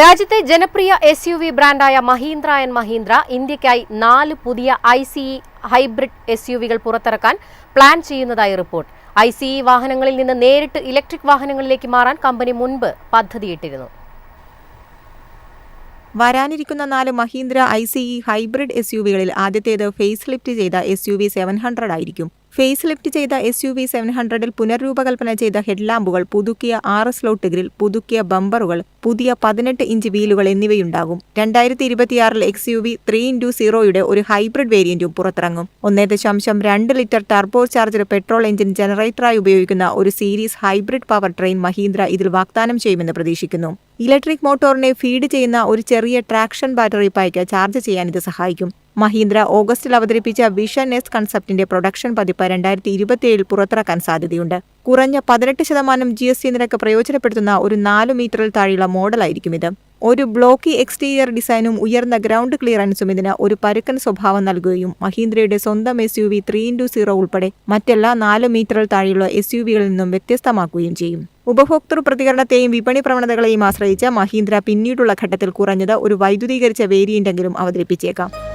രാജ്യത്തെ ജനപ്രിയ S U V ബ്രാൻഡായ മഹീന്ദ്ര ആൻഡ് മഹീന്ദ്ര ഇന്ത്യയ്ക്കായി നാല് പുതിയ I C E hybrid S U വികൾ പുറത്തിറക്കാൻ പ്ലാൻ ചെയ്യുന്നതായി റിപ്പോർട്ട്. ഐ സി ഇ വാഹനങ്ങളിൽ നിന്ന് നേരിട്ട് ഇലക്ട്രിക് വാഹനങ്ങളിലേക്ക് മാറാൻ കമ്പനി മുൻപ് പദ്ധതിയിട്ടിരുന്നു. വരാനിരിക്കുന്ന നാല് Mahindra I C E hybrid S U വികളിൽ ആദ്യത്തേത് ഫേസ് ലിഫ്റ്റ് ചെയ്ത S U V seven hundred ആയിരിക്കും. ഫേസ് ലിഫ്റ്റ് ചെയ്ത എസ് യു വി സെവൻ ഹൺഡ്രഡിൽ പുനർരൂപകൽപ്പന ചെയ്ത ഹെഡ്ലാമ്പുകൾ പുതുക്കിയ ആറ് സ്ലോട്ട് ഗ്രിൽ പുതുക്കിയ ബമ്പറുകൾ പുതിയ പതിനെട്ട് ഇഞ്ച് വീലുകൾ എന്നിവയുണ്ടാകും. രണ്ടായിരത്തി ഇരുപത്തിയാറിൽ X U V three into സീറോയുടെ ഒരു ഹൈബ്രിഡ് വേരിയന്റും പുറത്തിറങ്ങും. ഒന്നേ ദശാംശം രണ്ട് litre turbocharger petrol engine ജനറേറ്ററായി ഉപയോഗിക്കുന്ന ഒരു series hybrid powertrain Mahindra ഇതിൽ വാഗ്ദാനം ചെയ്യുമെന്ന് പ്രതീക്ഷിക്കുന്നു. ഇലക്ട്രിക് മോട്ടോറിനെ ഫീഡ് ചെയ്യുന്ന ഒരു ചെറിയ ട്രാക്ഷൻ ബാറ്ററി പായ്ക്ക് ചാർജ് ചെയ്യാൻ ഇത് സഹായിക്കും. മഹീന്ദ്ര ഓഗസ്റ്റിൽ അവതരിപ്പിച്ച വിഷൻ എസ് കൺസെപ്റ്റിന്റെ പ്രൊഡക്ഷൻ പതിപ്പ് രണ്ടായിരത്തി ഇരുപത്തിയേഴിൽ പുറത്തിറക്കാൻ സാധ്യതയുണ്ട്. കുറഞ്ഞ പതിനെട്ട് ശതമാനം ജി എസ് ടി നിരക്ക് പ്രയോജനപ്പെടുത്തുന്ന ഒരു നാല് മീറ്ററിൽ താഴെയുള്ള മോഡലായിരിക്കും ഇത്. ഒരു ബ്ലോക്കി എക്സ്റ്റീരിയർ ഡിസൈനും ഉയർന്ന ഗ്രൗണ്ട് ക്ലിയറൻസും ഇതിന് ഒരു പരുക്കൻ സ്വഭാവം നൽകുകയും മഹീന്ദ്രയുടെ സ്വന്തം S U V three into zero ഉൾപ്പെടെ മറ്റെല്ലാ നാല് മീറ്ററിൽ താഴെയുള്ള എസ് യു വികളിൽ നിന്നും വ്യത്യസ്തമാക്കുകയും ചെയ്യും. ഉപഭോക്തൃ പ്രതികരണത്തെയും വിപണി പ്രവണതകളെയും ആശ്രയിച്ച മഹീന്ദ്ര പിന്നീടുള്ള ഘട്ടത്തിൽ കുറഞ്ഞത് ഒരു വൈദ്യുതീകരിച്ച വേരിയന്റെങ്കിലും അവതരിപ്പിച്ചേക്കാം.